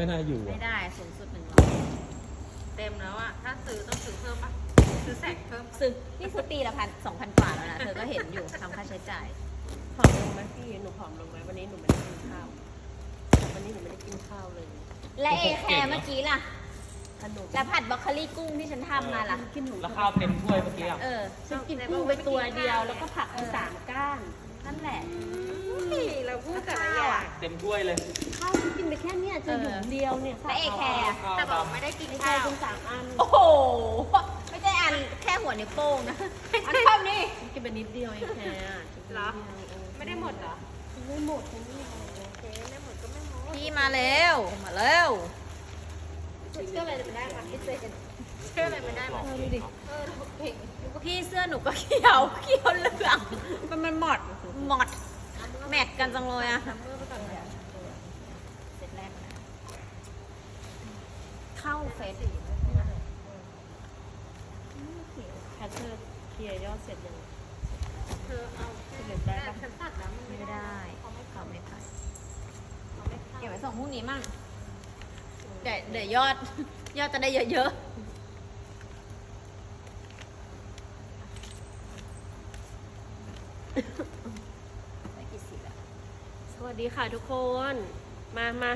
ไม่น่าอยู่ไม่อะได้สูงสุดหนึ่งร้อยเต็มแล้วอะถ้าซื้อต้องซื้อเพิ่มปะซื้อแสกเพิ่มซื้อนี่ซื้อปีละพันสองพันกว่าแล้วนะเธอก็เห็นอยู่ทำค่าใช้จ่าย ผอมลงไหมพี่ หนูผอมลงไหมวันนี้หนูไม่ได้กินข้าว วันนี้หนูไม่ได้กินข้าวเลยและเอแคร์เมื่อกี้ล่ะ ขนมแล้วผัดบรอกโคลีกุ้งที่ฉันทำมาล่ะ กินหนูแล้วข้าวเต็มถ้วยเมื่อกี้อะเออฉันกินกุ้งไปตัวเดียวแล้วก็ผักไปสามก้าน นั่นแหละนี่เราพูดแต่ละอย่าง เต็มถ้วยเลย ข้าวที่กินไปแค่เนี้ยจะหยุมเดียวเนี่ยและเอแคร์อะแต่บอกไม่ได้กินไม่ใช่ข้าวเป็นสามอันโอ้โห ไม่ใช่อันแค่หัวนิ้วโป้งนะอันเท่านี้กินไปนิดเดียวเองแค่อะเหรอ ไม่ได้หมดเหรอไม่หมดไม่หมดโอเคไม่หมดก็ไม่หมดพี่มาเร็ว มาเร็ว เชื่ออะไรไม่ได้ปะเชื่ออะไรไม่ได้ปะดูดิ เออเก่งพี่เสื้อหนูก็เขียว เขียวเหลือง มันมันหมด หมดแมทกันจังเลยอะทำเมื่อไปก่อนเลยเซตแรกนะเข้าเซตแคชเชอร์เคลียร์ยอดเสร็จยังเธอเอาเสร็จได้ปะฉันตัดแล้วมันไม่ไม่ได้ได้เขาไม่เขาไม่ผ่านเขาไม่เข้าเก็บไว้ส่งพรุ่งนี้มั่งเดี๋ยวเดี๋ยวยอด ยอดจะได้เยอะๆได้กี่สีแล้ว สวัส ดีค่ะทุกคน มามา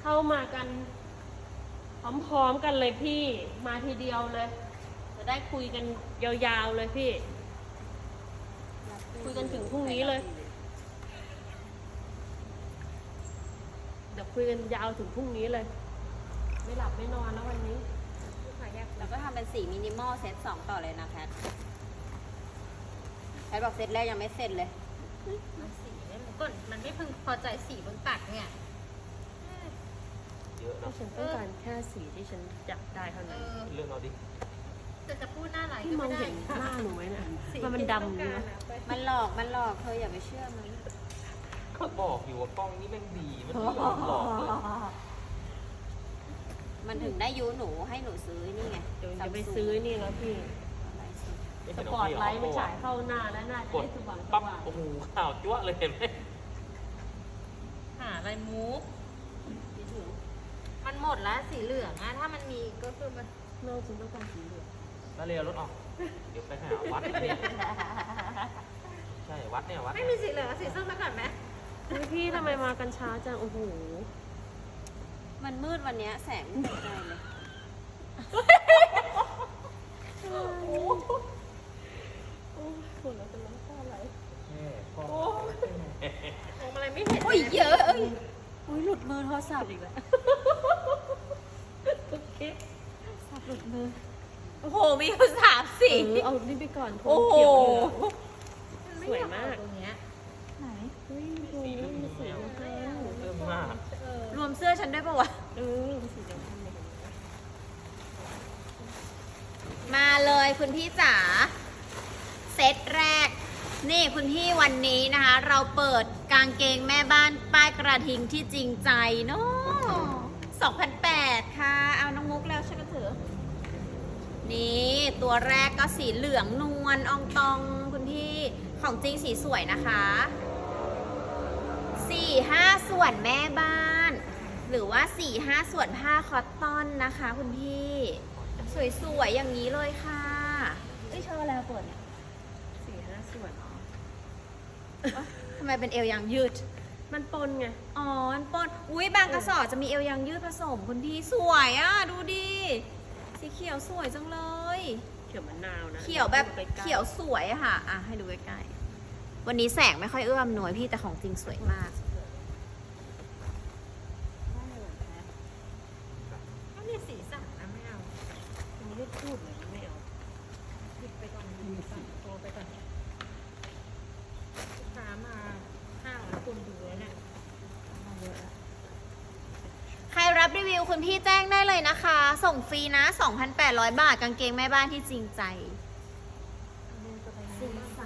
เข้ามากัน พร้อมๆกันเลยพี่ มาทีเดียวเลย จะได้คุยกันยาวๆเลยพี่ คุยกันถึงพรุ่งนี้เลย เดี๋ยวคุยกันยาวถึงพรุ่งนี้เลย ไม่หลับไม่นอนแล้ววันนี้ลูกค้าแยกเราก็ทำเป็นสีมินิมอลเซตสองต่อเลยนะแพทแพทบอกเซตแรกยังไม่เสร็จเลย สีเนี่ยมันก็มันไม่พึงพอใจสีบนตักเนี่ย เยอะถ้าเนาะฉันต้องการแค่สีที่ฉันอยากได้เท่าเอนั้นอเรื่องเอาดิจะจะพูดหน้าไหนพี่ก็มองไม่ได้เห็นหน้าหนูไหมเนี่ยสีมันมันที่ดำต้องเนการอะอะไปมันหลอกมันหลอกเธออย่าไปเชื่อมันเขาบอกอยู่ว่ากล้องนี่แม่งดีมันไม่ยอมหลอกเลยมันถึงได้ยุหนูให้หนูซื้อนี่ไงเดี๋ยวจะไปซื้อนี่แล้วพี่ไม่สเห็นปอร์ตไลท์เามันพี่ฉายเข้าหน้าแล้วหน้าจะกดได้สว่างสปั๊บว่างโอ้โหข่าวจั๊วะเลยเห็นไหมหา อะไรมูฟคิดถึงมันหมดแล้วสีเหลืองอะถ้ามันมีก็คือมันนอกฉันต้องการสีเหลืองแล้วเรียรถออก เดี๋ยวไปหาวัดเนี่ยใช่วัดเนี่ยวัดไม่มีสีเหลืองเอาสีส้มมาก่อนไหมเฮ้ยพี่ทำไมมากันช้าจัง โอ้โห มันมืดวันเนี้ยแสงไม่เป็นใจเลย โอ้ยปวดแล้วเป็นน้ำตาไหล แค่ข้อม องอะไรไม่เห็นโอ้ยเยอะเอ้ยอุ้ยหลุดมือโทรศัพท์อีกแล้วโอเคสับหลุดมือโอ้โห มีอยู่สามสี เออเอานี่ไปก่อนโทนโอ้โห เขียวเหลืองนไสวยมากอตรงเนี้ยไหนเฮ้ยโทนนี้มันสีเดียวกันเริ่มมากเออรวมเสื้อฉันด้วยปะวะ เออมันสีเดียวกันเลยมาเลยคุณพี่จ๋าเซตแรก นี่คุณพี่วันนี้นะคะ เราเปิด กางเกงแม่บ้านป้ายกระทิงที่จริงใจเนาะ2008 ค่ะ เอาน้องมุกแล้วช่วยกันถือ นี่ตัวแรกก็สีเหลืองนวลอองตองคุณพี่ของจริงสีสวยนะคะสี่ห้าส่วนแม่บ้าน หรือว่าสี่ห้าส่วนผ้าคอตตอนนะคะคุณพี่ สวยๆ อย่างนี้เลยค่ะเอ้ยชอบแล้วเปิดเนี่ยสี่ห้าส่วนทำไมเป็นเอวยางยืด มันปนไง อ๋อมันปนอุ้ยบางกระสอบจะมีเอวยางยืดผสมคุณพี่สวยอะ ดูดิ สีเขียวสวยจังเลย เขียวมะนาวนะเขียวแบบใกล้ๆเขียวสวยอะค่ะ อะให้ดูใกล้ๆ วันนี้แสงไม่ค่อยเอื้อมหน่วยพี่แต่ของจริงสวยมากก็มีสีสันนะไม่เอา ยังไม่ได้พูดเลยไม่เอา หยิบไปก่อนหยิบไปก่อนโทรไปก่อนลูกค้ามาห้าร้อยคนดูแล้วเนี่ย ใครรับรีวิวคุณพี่แจ้งได้เลยนะคะ ส่งฟรีนะ 2,800 บาทกางเกงแม่บ้านที่จริงใจ สีใส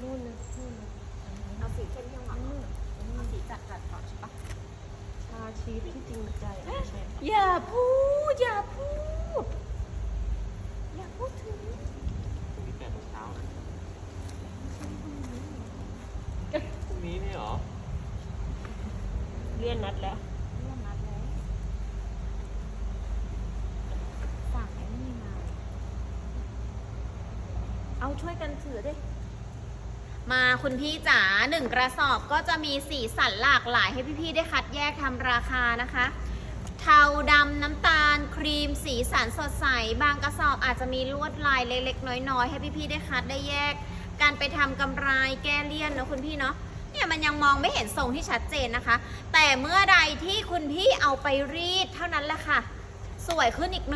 นู่นนะนู่นนะเอาสีเข้มเข้มหน่อยเอาสีจัดจัดก่อนใช่ปะชาชีสที่จริงใจอะไม่ใช่อย่าพูด อย่าพูด อย่าพูดถึงมีแต่เช้านะพรุ่งนี้เนี่ยเหรอ เลื่อนนัดแล้ว เรื่องนัดแล้วสั่งไอ้นี่มา เอา ช่วยกันถือดิ มาคุณพี่จ๋าหนึ่งกระสอบก็จะมีสีสันหลากหลายให้พี่ๆได้คัดแยกทำราคานะคะ เทาดำน้ำตาล ครีม สีสันสดใส บางกระสอบอาจจะมีลวดลายเล็กๆ น้อยๆ ให้พี่ๆได้คัดได้แยก การไปทำกำไรแก้เลี่ยนเนะคุณพี่เนาะเนี่ยมันยังมองไม่เห็นทรงที่ชัดเจนนะคะ แต่เมื่อใดที่คุณพี่เอาไปรีดเท่านั้นแหละค่ะ สวยขึ้นอีก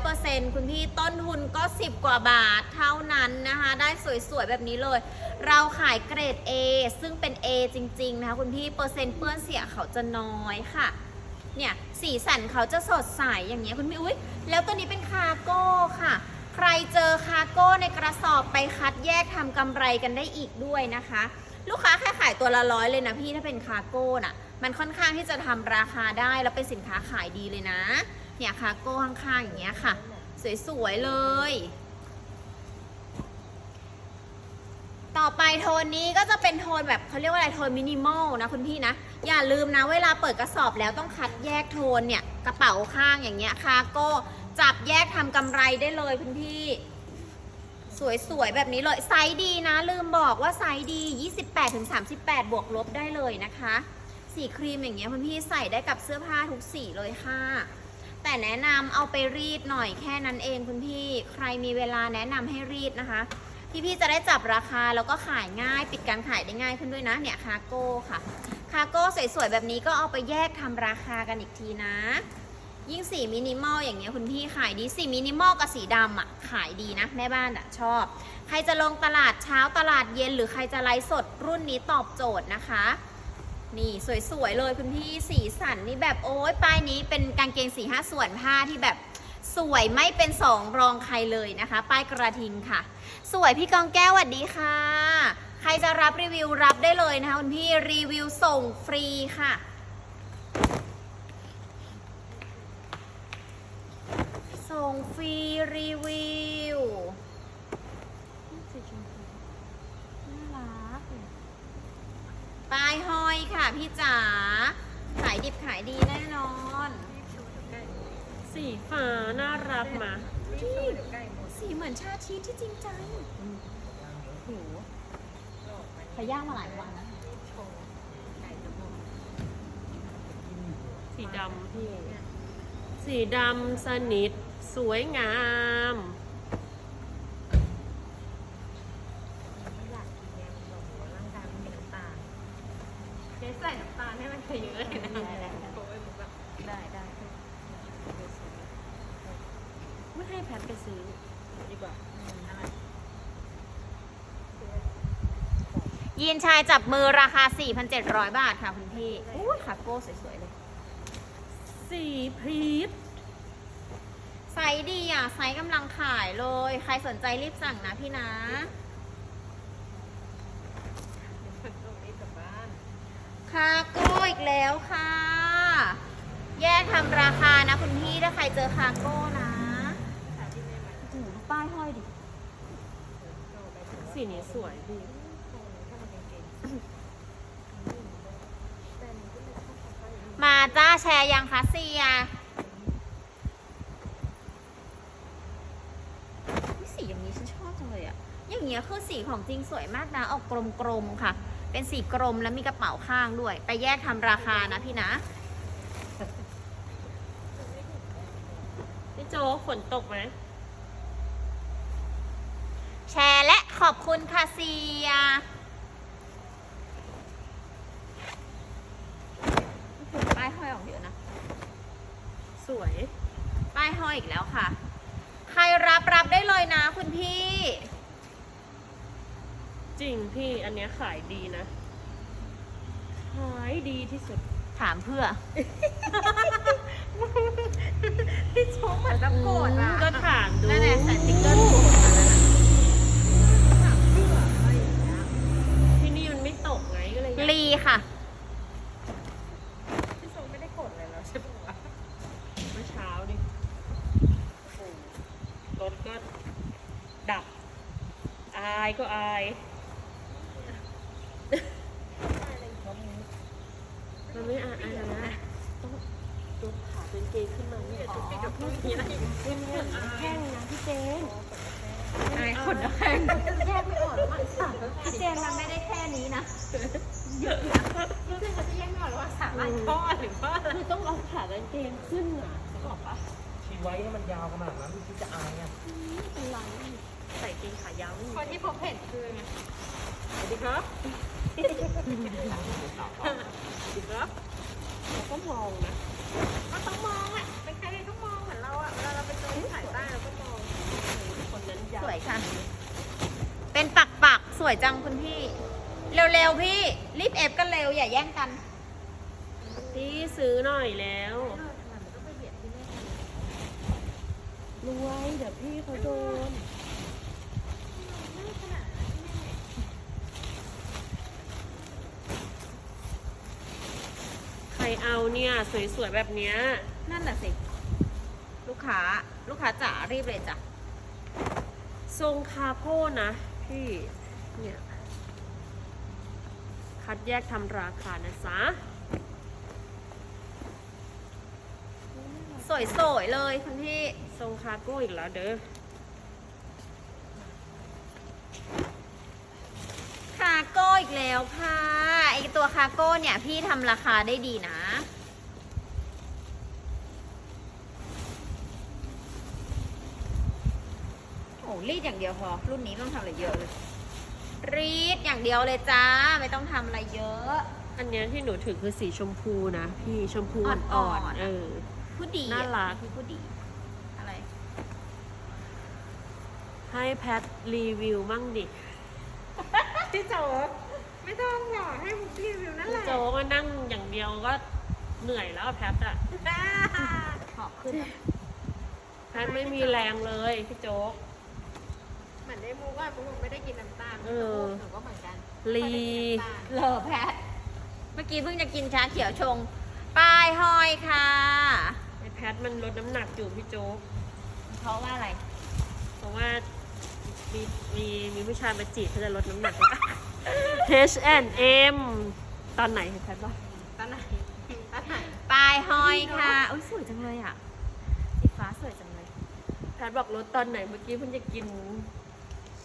100%คุณพี่ต้นทุนก็ 10 กว่าบาทเท่านั้นนะคะ ได้สวยๆ แบบนี้เลย เราขายเกรด A ซึ่งเป็น A จริงๆ นะคะ คุณพี่เปอร์เซ็นต์เปื้อนเสียเขาจะน้อยค่ะ เนี่ย สีสันเขาจะสดใสอย่างเงี้ยคุณพี่อุ้ยแล้วตัวนี้เป็นคาร์โก้ค่ะ ใครเจอคาร์โก้ในกระสอบไปคัดแยกทำกำไรกันได้อีกด้วยนะคะ ลูกค้าแค่ขายตัวละร้อยเลยนะพี่ถ้าเป็นคาร์โก้น่ะ มันค่อนข้างที่จะทำราคาได้แล้วเป็นสินค้าขายดีเลยนะ เนี่ยคาร์โก้ข้างๆอย่างเงี้ยค่ะ สวยๆเลย ต่อไปโทนนี้ก็จะเป็นโทนแบบเขาเรียกว่าอะไรโทนมินิมอลนะคุณพี่นะ อย่าลืมนะเวลาเปิดกระสอบแล้วต้องคัดแยกโทนเนี่ยกระเป๋าข้างอย่างเงี้ยคาร์โก้จับแยกทำกำไรได้เลยคุณพี่สวยๆ แบบนี้เลย ไซส์ดีนะ ลืมบอกว่าไซส์ดี 28-38 บวกลบได้เลยนะคะ สีครีมอย่างเงี้ยคุณพี่ใส่ได้กับเสื้อผ้าทุกสีเลยค่ะ แต่แนะนำเอาไปรีดหน่อยแค่นั้นเองคุณพี่ใครมีเวลาแนะนำให้รีดนะคะพี่พี่จะได้จับราคาแล้วก็ขายง่ายปิดการขายได้ง่ายขึ้นด้วยนะเนี่ยคาโก้ค่ะคาโก้สวยๆแบบนี้ก็เอาไปแยกทำราคากันอีกทีนะ ยิ่งสีมินิมอลอย่างเงี้ยคุณพี่ขายดีสีมินิมอลกับสีดำอะขายดีนะแม่บ้านอะชอบ ใครจะลงตลาดเช้าตลาดเย็นหรือใครจะไลฟ์สดรุ่นนี้ตอบโจทย์นะคะ นี่สวยๆเลยคุณพี่สีสันนี่แบบโอ้ยป้ายนี้เป็นกางเกงสีห้าส่วนผ้าที่แบบสวยไม่เป็นสองรองใครเลยนะคะ ป้ายกระทิงค่ะ สวยพี่กองแก้วสวัสดีค่ะ ใครจะรับรีวิวรับได้เลยนะคะคุณพี่รีวิวส่งฟรีค่ะส่งฟรีรีวิวน่ารัก ป้ายห้อยค่ะพี่จ๋า ขายดิบขายดีแน่นอน สีฟ้าน่ารักมาสีเหมือนชาชีสที่จริงใจหิวเขาย่างมาหลายวันแล้วสีดำพี่ สีดำสนิท สวยงาม เจ๊ใส่น้ำตาลให้มันเยอะๆเลยนะโอ้ยแบบ ได้ได้ ไม่ให้แพทไปซื้อดีกว่า ยีนชายจับมือราคา 4,700 บาทค่ะคุณพี่อุ้ยคาโก้สวยๆเลย สีพีชไซส์ดีอะ ไซส์กำลังขายเลย ใครสนใจรีบสั่งนะพี่นะต้องรีบกลับบ้านคาโก้อีกแล้วค่ะ แยกทำราคานะคุณพี่ถ้าใครเจอคาโก้นะโอ้โหดูป้ายห้อยดิ สีนี้สวยพี่ มาจ้าแชร์ยังคะเซียอุ๊ยสีอย่างนี้ฉันชอบจังเลยอะอย่างเงี้ยคือสีของจริงสวยมากนะ ออกกลมๆค่ะ เป็นสีกลมแล้วมีกระเป๋าข้างด้วย ไปแยกทำราคานะพี่นะพี่โจ๊กฝนตกไหมแชร์และขอบคุณค่ะเซียป้ายห้ อยออกเยอะนะ สวย ป้ายห้อยอีกแล้วค่ะ ใครรับรับได้เลยนะคุณพี่ จริงพี่อันเนี้ยขายดีนะ ขายดีที่สุด ถามเพื่อพี่โจ๊กมันจะโกรธอะก็ถามดู นั่นแหละใส่สติ๊กเกอร์ถูกมาแล้วนะที่นี่มันไม่ตกไงก็เลยอยาก ลีค่ะ มันไม่อ่านอะไรนะต้องยกขาเป็นเกย์ขึ้นมาเนี่ยจุกจิกจุกจิกอะไรเป็นแข้งนะพี่เจนไอ้ครนแข้งแยกไม่ออกแล้พี่เจนทำไม่ได้แค่นี้นะเยอะนะพี่เจนเขาจะแยกไม่ออกแล้วว่าสามารข้อหรือว่าคือต้องเอาขาเป็นเกย์ขึ้นอะบอกปะชีไว้ให้มันยาวขนาดนั้นพี่จะอายไงเป็นไร ใส่เกงขายาวไม่มีคนที่พบเห็นคือไงสวัสดีครับสวัสดีครับเราก็มองนะก็ต้องมองอะเป็นใครต้องมองเหมือนเราอะเวลาเราไปเจอที่สายใต้เราก็มองคนนั้นยาวสวยค่ะ เป็นปักปักๆสวยจังคุณพี่ เร็วๆพี่ รีบเอฟกันเร็วอย่าแย่งกันพี่ซื้อหน่อยแล้วเออทำไมมันต้องไปเบียดที่แม่รวยเดี๋ยวพี่เขาโดน ไม่ขนาดนั้นที่แม่ ใคร เอาเนี่ย สวยๆแบบเนี้ยนั่นน่ะสิ ลูกค้าลูกค้าจ๋ารีบเลยจ้ะทรงคาโก้นะพี่เนี่ยคัดแยกทำราคานะจ๊ะสวยๆเลยคุณพี่ทรงคาโก้อีกแล้วเด้อคาโก้อีกแล้วค่ะไอ ตัวคาโก้เนี่ย พี่ทำราคาได้ดีนะ โอ้รีดอย่างเดียวพอ รุ่นนี้ไม่ต้องทำอะไรเยอะเลย รีดอย่างเดียวเลยจ้า ไม่ต้องทำอะไรเยอะ อันเนี้ยที่หนูถือคือสีชมพูนะ พี่ชมพูอ่อ่ออนนๆๆเออผู้ดีอะน่ารักพี่ผู้ดีอะไร ให้แพทรีวิวมั่งดิ พี่โจ ไม่ต้องหรอกให้มุกรีวิวนั่นแหพี่ละโจก็นั่งอย่างเดียวก็เหนื่อยแล้วอะแพทอะขอบขึ้นนะแพทไม่มีแรงเลยพี่โจ๊กเหมือนได้มุกว่ามุกไม่ได้กินน้ำตาลเออหนูก็เหมือนกันลีเหลอแพทเมื่อกี้เพิ่งจะกินชาเขียวชงป้ายห้อยค่ะไอแพทมันลดน้ำหนักอยู่พี่โจ๊กเพราะว่าอะไร เพราะว่ามีมีมีผู้ชายมาจีบเขาจะลดน้ำหนักละ H&M ตอนไหนแพทว่าตอนไหนตอนไหนป้ายห้อยค่ะ อุ้ยสวยจังเลยอะ สีฟ้าสวยจังเลย แพทบอกลดตอนไหนเมื่อกี้เพิ่งจะกิน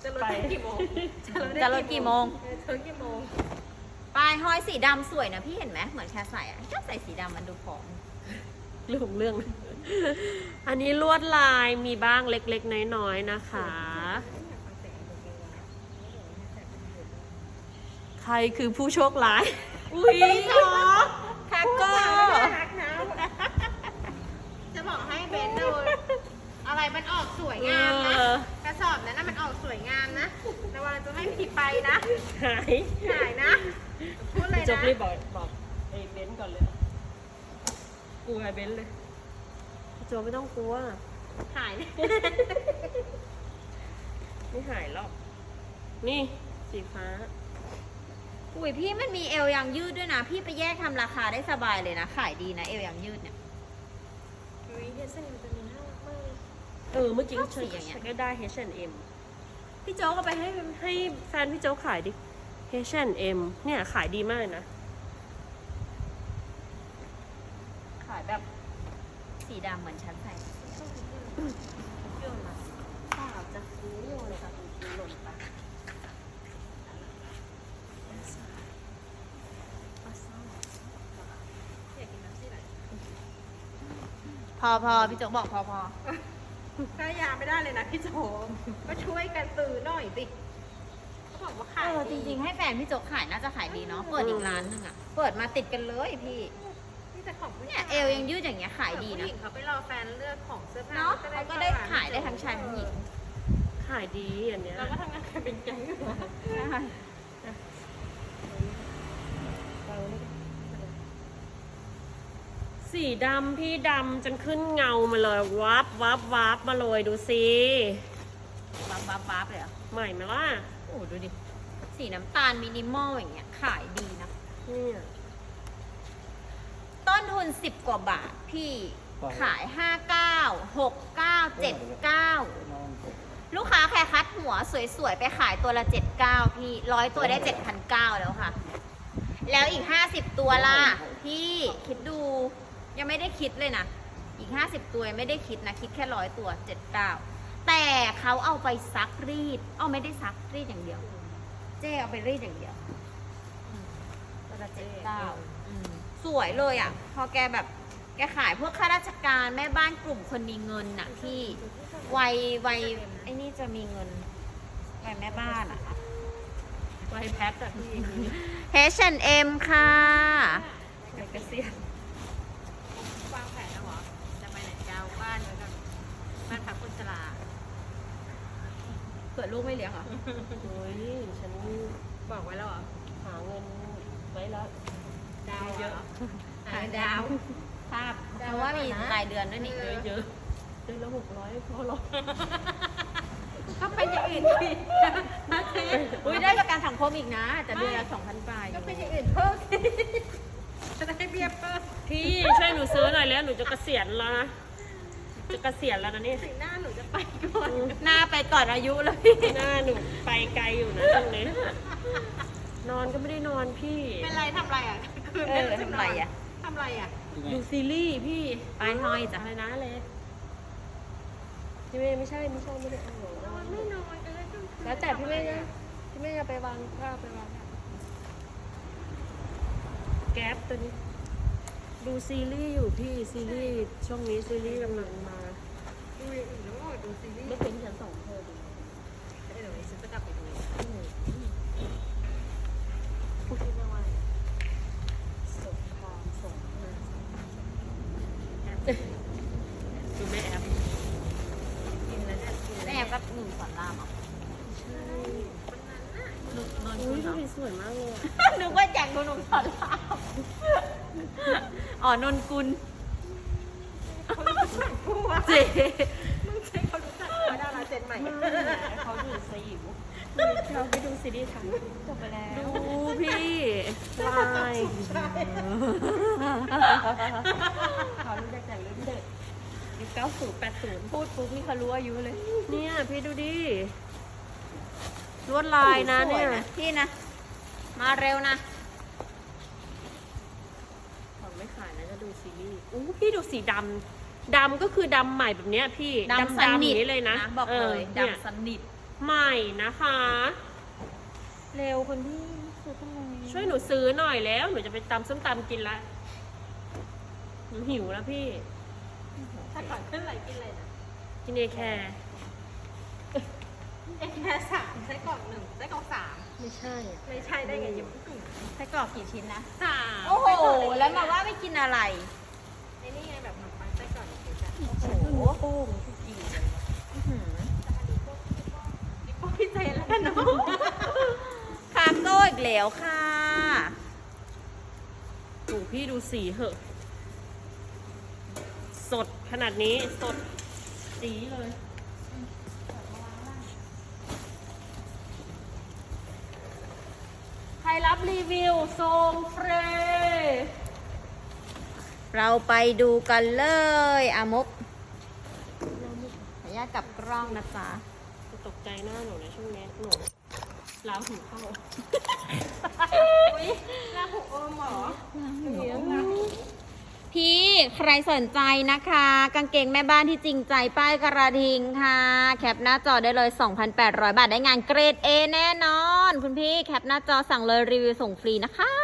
จะลดได้กี่โมง จะลดกี่โมงเออจะลดกี่โมงป้ายห้อยสีดำสวยนะพี่เห็นไหมเหมือนแค่ใส่อะชอบใส่สีดำมันดูผอมเรื่องของเรื่อง อันนี้ลวดลายมีบ้างเล็กๆ น้อยๆ นะคะ ใครคือผู้โชคร้าย อุ้ยคาโก้รักนะ จะบอกให้เบนดูอะไรมันออกสวยงามนะ กระสอบนั้นนะมันออกสวยงามนะแต่ว่าจะไม่มีไปนะ หายหายนะ พูดเลยจบรีบบอกบอกไอ้เบนซ์ก่อนเลย กลัวไอ้เบนซ์เลยพี่โจไม่ต้องกลัว หายไม่หายหรอก นี่สีฟ้า อุ้ยพี่มันมีเอวยางยืดด้วยนะ พี่ไปแยกทำราคาได้สบายเลยนะ ขายดีนะเอวยางยืดเนี่ยอุ้ยเฮสเซนตัวนี้น่ารักมากเลยเออเมื่อกี้ชอบฉันสีอย่างเงี้ยฉันก็ได้ H&M พี่โจ๊กก็ไปให้ให้แฟนพี่โจ๊กขายดิ H&M เนี่ยขายดีมากเลยนะ ขายแบบสีดำเหมือนฉันใส่เปล่าจะซื้อโยนเลยค่ะคุณหล่นไป อยากกินน้ำซี่ไหน พ อพอพี่โจ๊กบอกพอพอถ้ายาไม่ได้เลยนะพี่โจก็ช่วยกันซื้อหน่อยสิเขาบอกว่าขายเออจริงๆ ให้แฟนพี่โจ๊กขายน่าจะขายดีเนาะเปิดอีกร้านหนึงอะเปิดมาติดกันเลยพี่นี่แต่ของผู้เนี่ยเอวยังยืดอย่างเงี้ยขายดีผู้นะหญิงเขาไปรอแฟนเลือกของเสื้อผ้าเนาะเขาก็ได้ขายได้ทั้งชายทั้งหญิงขายดีอันเนี้ยเราก็ทำงานกันเป็นแก๊งอยู่นะ ใช่ สีดำพี่ดำจนขึ้นเงามาเลย วับวับวับมาเลยดูสิบับบับบับเลยเหรอะใหม่ไหมล่ะโอ้ดูดิ สีน้ำตาลมินิมอลอย่างเงี้ย ขายดีนะ เนี่ยต้นทุน 10 กว่าบาทพี่ขาย 59 69 79 ลูกค้าแค่คัดหัวสวยๆ ไปขายตัวละ 79 พี่ร้อยตัวได้ 7,900 แล้วค่ะ แล้วอีก 50 ตัวล่ะ พี่คิดดู ยังไม่ได้คิดเลยนะออีก 50 ตัวไม่ได้คิดนะ คิดแค่ร้อยตัว79แต่เขาเอาไปซักรีด เอาไม่ได้ซักรีดอย่างเดียว เจ๊เอาไปรีดอย่างเดียวตัวละเจ็ดเก้าสวยเลยอะ พอแกแบบแกขายพวกข้าราชการแม่บ้านกลุ่มคนมีเงินน่ะ ที่วัยวัยไอ้นี่จะมีเงินวัยแม่บ้านอะไวแพ็คอะพี่ H&M ค่ะไวเกษียณ วางแผนแล้วเหรอ จะไปไหนเจ้าบ้านไว้ก่อนบ้านพักคนชรา เกิดลูกไม่เลี้ยงเหรอโอ้ยฉันบอกไว้แล้วเหรอหาเงินไว้แล้วดาวเยอะหาดาวภาพเพราะว่ามีรายเดือนด้วยนี่เยอะเยอะเดือนละหกร้อยพอหรอกก็เป็นอย่างอื่นสินะเจ๊อุ้ยได้ประกันสังคมอีกนะ แต่เดือนละสองพันปลายก็เป็นอย่างอื่นเพิ่มสิจะได้เบี้ยเพิ่มพี่ช่วยหนูซื้อหน่อยแล้วหนูจะเกษียณแล้วนะ จะเกษียณแล้วนะนี่ถึงหน้าหนูจะไปก่อน หน้าไปก่อนอายุเลยหน้าหนูไปไกลอยู่นะตรงนี้ นอนก็ไม่ได้นอนพี่ เป็นไรทำไรอะคืนเอไม่อรู้จะทำไรอะทำไรอะ ดูซีรีส์พี่ ไปห้อยจ้ะอะไรนะเลยพี่เมย์ไม่ใช่ไม่ใช่ไม่ได้เอาหรอกนอนไม่นอนกันเลยจนคืนแล้วแต่พี่เมย์นะพี่เมย์จะไปวางผ้าไปวางแก๊ปตัวนี้ ดูซีรีส์อยู่พี่ซีรีส์ช่วงนี้ซีรีส์กำลังมา ดูอย่างอื่นแล้วก็ดูซีรีส์ไม่เป็นฉันสองเธอดูเดี๋ยวฉันจะกลับไปดูพูดไม่ไหวสงครามสงครามดูแม่แอปกินแล้วเนี่ยกินแม่ก็หนึ่งสอนรามอะนอนอุ้คุยณเหรดูอดีสวยมากเลยอะนึกว่าอยากหนุ่มสอนราม อ๋อนนกุล เขารู้จักกูอะ เจ๊ มึงใช่เขารู้จักเขาดาราเจนใหม่ ไม่เขาดูสยิวเราไปดูซีรีส์ทัน จบไปแล้ว ดูพี่วายเขารู้จักแต่รุ่นเด็กยุคเก้าศูนย์แปดศูนย์พูดปุ๊บนี่เขารู้อายุเลย เนี่ยพี่ดูดิลวดลายนะเนี่ยสวพี่นะ มาเร็วนะของไม่ขายนะจะดูซีรีส์อู้พี่ดูสีดำดำก็คือดำใหม่แบบเนี้ยพี่ดำสๆนิทอย่างนี้เลยนะบอกเลยเนี่ยดำสนิทใหม่นะคะ เร็วคนพี่ซื้อทำไม ช่วยหนูซื้อหน่อยแล้ว หนูจะไปตำส้มตำกินละหนูหิวแล้วพี่ ถ้าก่อนขึ้นอะไรกินอะไรนะกินเอแคร์เอ็กแค่สามไส้กรอกหนึ่งไส้กรอกสามไม่ใช่ ไม่ใช่ได้ไงยังไส้กรอกกี่ชิ้นนะ สามโอ้โห แล้วมาว่าไม่กินอะไรไอ้นี่ไงแบบขนมปังไส้กรอกเฉยๆโอ้โหโป้งกินเลยอื้อหือนี่พวกพี่เจนแล้วกันเนาะคาโก้อีกแล้วค่ะ โอ้พี่ดูสีเหอะ สดขนาดนี้สดสีเลยใครรับรีวิวทรงเฟรเราไปดูกันเลยอามุกขออนุญาตกลับกล้องนะจ๊ะตกใจหน้าหนูในช่วงนี้หนู ลาวหูเข้าอุ้ยหน้าหูโอมเหรอพี่ใครสนใจนะคะ กางเกงแม่บ้านที่จริงใจป้ายกระทิงค่ะ แคปหน้าจอได้เลย 2,800 บาทได้งานเกรด A แน่นอน คุณพี่แคปหน้าจอสั่งเลยรีวิวส่งฟรีนะคะ